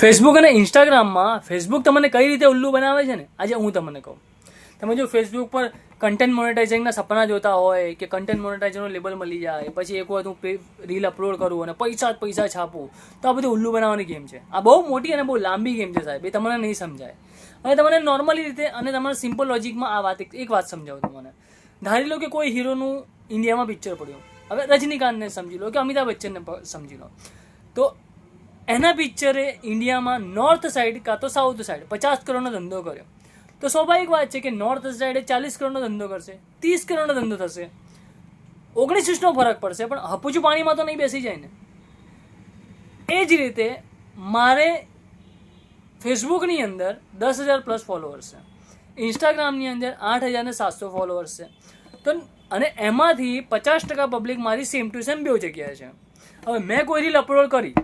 Facebook અને ઇન્સ્ટાગ્રામમાં Facebook તમને કઈ રીતે ઉલ્લુ બનાવે છે ને? આજે હું તમને કહું. તમે જો ફેસબુક પર કન્ટેન્ટ મોનેટાઇઝિંગના સપના જોતા હોય કે કન્ટેન્ટ મોનેટાઇઝરનું લેબલ મળી જાય, પછી એક વખત હું રીલ અપલોડ કરું અને પૈસા જ પૈસા છાપું, તો આ બધું ઉલ્લુ બનાવવાની ગેમ છે. આ બહુ મોટી અને બહુ લાંબી ગેમ છે સાહેબ, એ તમને નહીં સમજાય. હવે તમને નોર્મલી રીતે અને તમારા સિમ્પલ લોજિકમાં આ વાત એક વાત સમજાવું તમને. ધારી લો કે કોઈ હીરોનું ઇન્ડિયામાં પિક્ચર પડ્યું. હવે રજનીકાંતને સમજી લો કે અમિતાભ બચ્ચનને સમજી લો. તો એના પિક્ચરે ઇન્ડિયામાં નોર્થ સાઈડ કાં તો સાઉથ સાઈડ પચાસ કરોડનો ધંધો કર્યો. તો સ્વાભાવિક વાત છે કે નોર્થ સાઈડે ચાલીસ કરોડનો ધંધો કરશે, ત્રીસ કરોડનો ધંધો થશે. ઓગણીસ વીસનો ફરક પડશે, પણ હપુચું પાણીમાં તો નહીં બેસી જાય ને. એ જ રીતે મારે ફેસબુકની અંદર દસ હજાર પ્લસ ફોલોઅર્સ છે. ઇન્સ્ટાગ્રામની અંદર આઠ હજારને સાતસો ફોલોઅર્સ છે. તો અને એમાંથી પચાસ ટકા પબ્લિક મારી સેમ ટુ સેમ બે જગ્યાએ છે. હવે મેં કોઈ રીલ અપલોડ કરી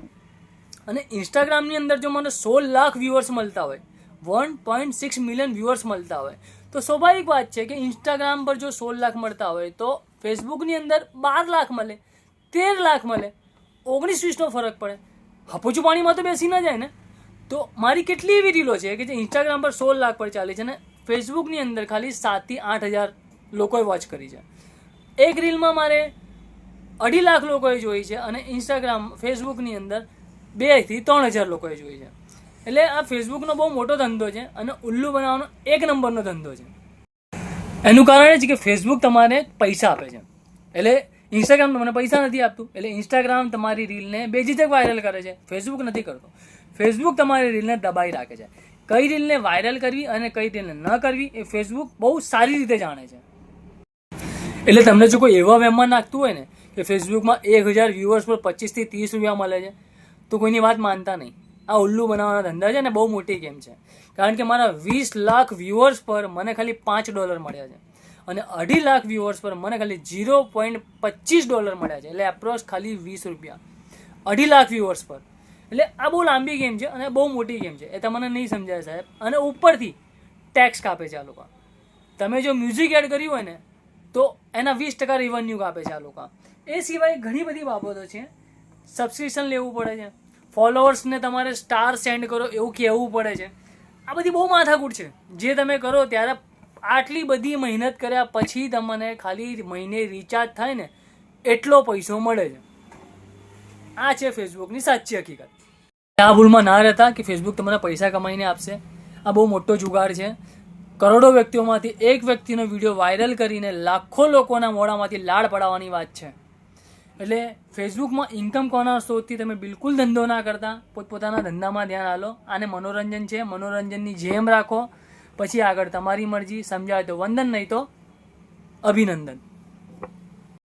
અને ઇન્સ્ટાગ્રામની અંદર જો મને સોળ લાખ વ્યૂઅર્સ મળતા હોય one point six million viewers મળતા હોય, તો સ્વાભાવિક વાત છે કે ઇન્સ્ટાગ્રામ પર જો સોળ લાખ મળતા હોય, તો ફેસબુકની અંદર બાર લાખ મળે, તેર લાખ મળે, ઓગણીસ વીસનો ફરક પડે. હપોચું પાણીમાં તો બેસી ના જાય ને? તો મારી કેટલી એવી રીલો છે કે જે ઇન્સ્ટાગ્રામ પર સોળ લાખ પર ચાલે છે ને ફેસબુકની અંદર ખાલી સાતથી આઠ હજાર લોકોએ વોચ કરી છે. એક રીલમાં મારે અઢી લાખ લોકોએ જોઈ છે અને ઇન્સ્ટાગ્રામ ફેસબુકની અંદર બેથી ત્રણ હજાર લોકોએ જોઈ છે. એટલે આ ફેસબુકનો બહુ મોટો ધંધો છે અને ઉલ્લુ બનાવવાનો એક નંબરનો ધંધો છે. એનું કારણ એ છે કે ફેસબુક તમારે પૈસા આપે છે. એટલે ઇન્સ્ટાગ્રામ તમને પૈસા નથી આપતું, એટલે ઇન્સ્ટાગ્રામ તમારી રીલને બેજીજક વાયરલ કરે છે. ફેસબુક નથી કરતો. ફેસબુક તમારી રીલને દબાઈ રાખે છે. કઈ રીલને વાયરલ કરવી અને કઈ રીલને ન કરવી એ ફેસબુક બહુ સારી રીતે જાણે છે. એટલે તમને જો કોઈ એવા વેમમાં નાખતું હોય ને કે ફેસબુકમાં એક હજાર વ્યુઅર્સ પર પચીસથી ત્રીસ રૂપિયા મળે છે તો કોઈની વાત માનતા નહીં. આ ઉલ્લુ બનાવવાના ધંધા છે ને બહુ મોટી ગેમ છે. કારણ કે મારા વીસ લાખ વ્યુઅર્સ પર મને ખાલી પાંચ ડોલર મળ્યા છે. અને અઢી લાખ વ્યુઅર્સ પર મને ખાલી ઝીરો પોઈન્ટ પચીસ ડોલર મળ્યા છે. એટલે એપ્રોક્સ ખાલી વીસ રૂપિયા. અઢી લાખ વ્યુઅર્સ પર. એટલે આ બહુ લાંબી ગેમ છે અને બહુ મોટી ગેમ છે. એ તમને નહીં સમજાય સાહેબ. અને ઉપરથી ટેક્સ કાપે છે આ લોકો. તમે જો મ્યુઝિક એડ કર્યું હોય ને, તો એના વીસ ટકા રેવન્યુ કાપે છે આ લોકો. એ સિવાય ઘણી બધી બાબતો છે સબસ્ક્રિપ્શન લેવું પડે છે. ફોલોઅર્સને તમારે સ્ટાર સેન્ડ કરો એવું કહેવું પડે છે. આ બધી બહુ માથાકૂટ છે. જે તમે કરો ત્યારે આટલી બધી મહેનત કર્યા પછી તમને ખાલી મહિને રિચાર્જ થાય ને એટલો પૈસો મળે છે. આ છે ફેસબુકની સાચી હકીકત. આ ભૂલમાં ના રહેતા કે ફેસબુક તમને પૈસા કમાઈને આપશે. આ બહુ મોટો જુગાર છે. કરોડો વ્યક્તિઓમાંથી એક વ્યક્તિનો વીડિયો વાયરલ કરીને લાખો લોકોના મોઢામાંથી લાડ પડાવવાની વાત છે. એટલે ફેસબુકમાં ઇન્કમ કોના સ્ત્રોતથી તમે બિલકુલ ધંધો ના કરતા. પોતપોતાના ધંધામાં ધ્યાન આલો. આને મનોરંજન છે. મનોરંજનની જેમ રાખો. પછી આગળ તમારી મરજી. સમજાય તો વંદન, નહીં તો અભિનંદન.